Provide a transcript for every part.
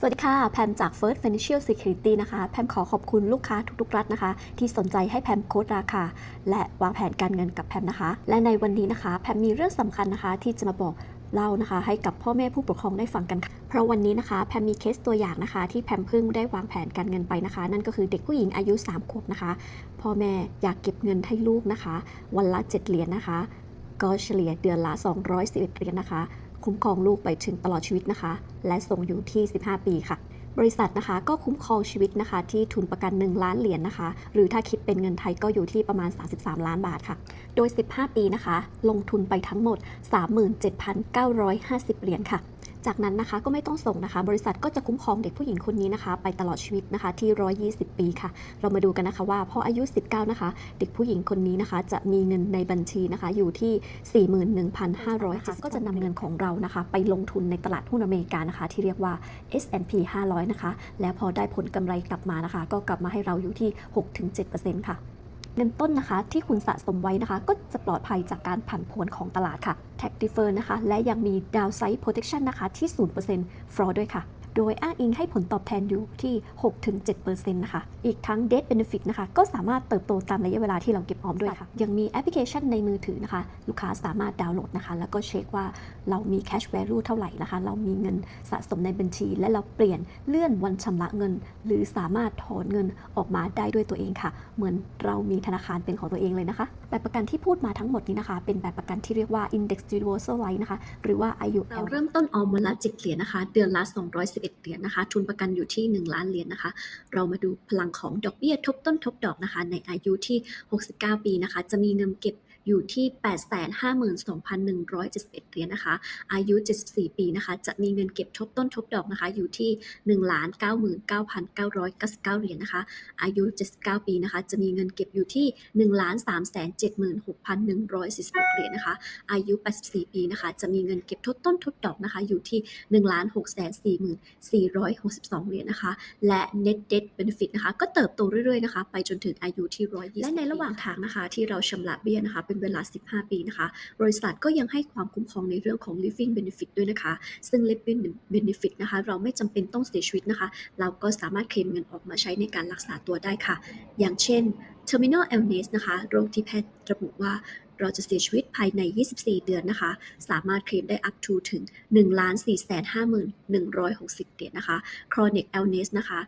สวัสดีค่ะ แพมจาก First Financial Security นะคะ แพมขอขอบคุณลูกค้าทุกๆรัฐนะคะ ที่สนใจให้แพมโค้ดราคา และวางแผนการเงินกับแพมนะคะ และในวันนี้นะคะ แพมมีเรื่องสำคัญนะคะที่จะมาบอกเล่านะคะ ให้กับพ่อแม่ผู้ปกครองได้ฟังกันค่ะ เพราะวันนี้นะคะ แพมมีเคสตัวอย่างนะคะ ที่แพมเพิ่งได้วางแผนการเงินไปนะคะ นั่นก็คือเด็กผู้หญิงอายุ3ขวบนะคะ พ่อแม่อยากเก็บเงินให้ลูกนะคะ วันละ 7 เหรียญนะคะ ก็เฉลี่ยเดือนละ 211 เหรียญนะคะ คุ้มครองลูกไปถึงตลอดชีวิตนะคะ และส่งอยู่ที่ 15 ปีค่ะ บริษัทนะคะก็คุ้มครองชีวิตนะคะ ที่ทุนประกัน 1 ล้านเหรียญนะคะ หรือถ้าคิดเป็นเงินไทยก็อยู่ที่ประมาณ 33 ล้านบาทค่ะ โดย 15 ปีนะคะ ลงทุนไปทั้งหมด 37,950 เหรียญค่ะ จากนั้นนะคะก็ไม่ต้องส่งนะคะ บริษัทก็จะคุ้มครองเด็กผู้หญิงคนนี้นะคะ ไปตลอดชีวิตนะคะที่ 120 ปีค่ะ เรามาดูกันนะคะว่าพออายุ 19 นะคะ เด็กผู้หญิงคนนี้นะคะ จะมีเงินในบัญชีนะคะอยู่ที่ 41,500ค่ะก็จะนำเงินของเรานะคะ ไปลงทุนในตลาดหุ้นอเมริกานะคะ ที่เรียกว่า S&P 500 นะคะ และพอได้ผลกำไรกลับมานะคะ ก็กลับมาให้เราอยู่ที่ 6-7%ค่ะ เงินต้นนะคะ ที่คุณสะสมไว้นะคะ ก็จะปลอดภัยจากการผันผวนของตลาดค่ะ tax defer นะคะ และยังมี downside protection นะคะที่ 0% fraud ด้วยค่ะ โดยอ้างอิงให้ผลตอบแทนอยู่ที่ 6-7%นะคะ อีกทั้ง debt benefit นะคะ ก็สามารถเติบโตตามระยะเวลาที่เราเก็บออมด้วยค่ะ ยังมีแอปพลิเคชันในมือถือนะคะ ลูกค้าสามารถดาวน์โหลดนะคะ แล้วก็เช็คว่าเรามี cash value เท่าไหร่นะคะ เรามีเงินสะสมในบัญชี และเราเปลี่ยนเลื่อนวันชำระเงิน หรือสามารถถอนเงินออกมาได้ด้วยตัวเองค่ะ เหมือนเรามีธนาคารเป็นของตัวเองเลยนะคะ แบบประกันที่พูดมาทั้งหมดนี้นะคะ เป็นแบบประกันที่เรียกว่า Index Universal Life นะคะ หรือว่า IUL เราเริ่มต้นออมวันละ7เหรียญนะคะ เดือนละ211เหรียญนะคะ ทุนประกันอยู่ที่ 1 ล้านเหรียญนะคะ เรามาดูพลังของดอกเบี้ยทบต้นทบดอกนะคะ ในอายุที่ 69 ปีนะคะ จะมีเงินเก็บ อยู่ที่ 852,171 เหรียญนะคะ อายุ 74 ปีนะคะ จะมีเงินเก็บทบต้นทบดอกนะคะ อยู่ที่ 1,99,999 เหรียญนะคะ อายุ 79 ปีนะคะ จะมีเงินเก็บอยู่ที่ 1,376,146 เหรียญนะคะ อายุ 84 ปีนะคะ จะมีเงินเก็บทบต้นทบดอกนะคะ อยู่ที่ 1 6 4 4 6 2 เหรียญนะคะ และ net debt benefit นะคะ ก็เติบโตเรื่อยๆนะคะ ไปจนถึงอายุที่ 120 และในระหว่างทางนะคะ ที่เราชำระเบี้ยนะคะเป็นเวลา 15 ปีนะคะ บริษัทก็ยังให้ความคุ้มครองในเรื่องของ living benefit ด้วยนะคะ ซึ่ง living benefit นะคะ เราไม่จำเป็นต้องเสียชีวิตนะคะ เราก็สามารถเคลมเงินออกมาใช้ในการรักษาตัวได้ค่ะ อย่างเช่น terminal illness นะคะ โรคที่แพทย์ระบุว่าเราจะเสียชีวิตภายใน 24 เดือนนะคะ สามารถเคลมได้ up to ถึง 1,451,160เหรียญนะคะ chronic illness นะคะ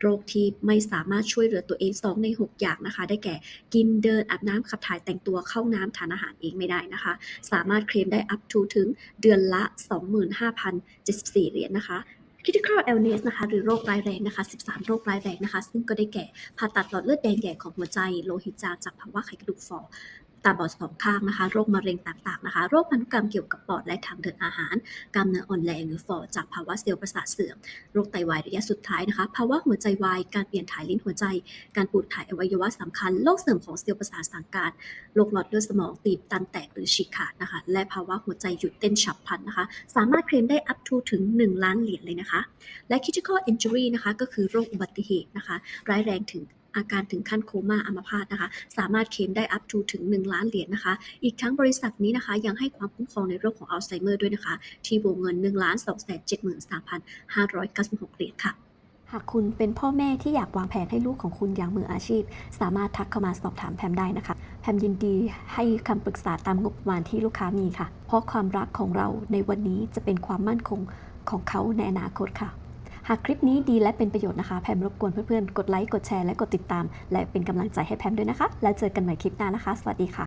โรคที่ไม่สามารถช่วยเหลือตัวเอง 2 ใน 6 อย่างนะคะ ได้แก่กินเดินอาบน้ำขับถ่ายแต่งตัวเข้าน้ำทานอาหารเองไม่ได้นะคะ สามารถเคลมได้ up to ถึงเดือนละ 25,074 เหรียญนะคะ critical illness นะคะหรือโรคร้ายแรงนะคะ 13 โรคร้ายแรงนะคะ ซึ่งก็ได้แก่ผ่าตัดหลอดเลือดแดงใหญ่ของหัวใจ โลหิตจางจากภาวะไขกระดูกฝ่อ ตาบอดสองข้างนะคะ โรคมะเร็งต่างๆนะคะ โรคพันธุกรรมเกี่ยวกับปอดและทางเดินอาหาร กล้ามเนื้ออ่อนแรงหรือฝ่อจากภาวะเซลล์ประสาทเสื่อม โรคไตวายระยะสุดท้ายนะคะ ภาวะหัวใจวาย การเปลี่ยนถ่ายลิ้นหัวใจ การปูดถ่ายอวัยวะสำคัญ โรคเสื่อมของเซลล์ประสาทสังการ โรคหลอดเลือดสมองตีบตันแตกหรือฉีกขาดนะคะ และภาวะหัวใจหยุดเต้นฉับพลันนะคะ สามารถเคลมได้ up to ถึง 1 ล้านเหรียญเลยนะคะ และ critical injury นะคะ ก็คือโรคอุบัติเหตุนะคะ ร้ายแรงถึง อาการถึงขั้นโคม่าอัมพาตนะคะ สามารถเคลมได้ up to ถึง 1 ล้านเหรียญนะคะ อีกทั้งบริษัทนี้นะคะ ยังให้ความคุ้มครองในโรคของอัลไซเมอร์ด้วยนะคะ ที่วงเงิน 1 2 7 3 5 9 6 เหรียญค่ะหากคุณเป็นพ่อแม่ที่อยากวางแผนให้ลูกของคุณอย่างมืออาชีพ สามารถทักเข้ามาสอบถามแพมได้นะคะ แพมยินดีให้คำปรึกษาตามงบประมาณที่ลูกค้ามีค่ะ เพราะความรักของเราในวันนี้จะเป็นความมั่นคงของเขาในอนาคตค่ะ หากคลิปนี้ดีและเป็นประโยชน์นะคะ แพมรบกวนเพื่อนๆ กดไลค์ กดแชร์ และกดติดตาม และเป็นกำลังใจให้แพมด้วยนะคะ แล้วเจอกันใหม่คลิปหน้านะคะ สวัสดีค่ะ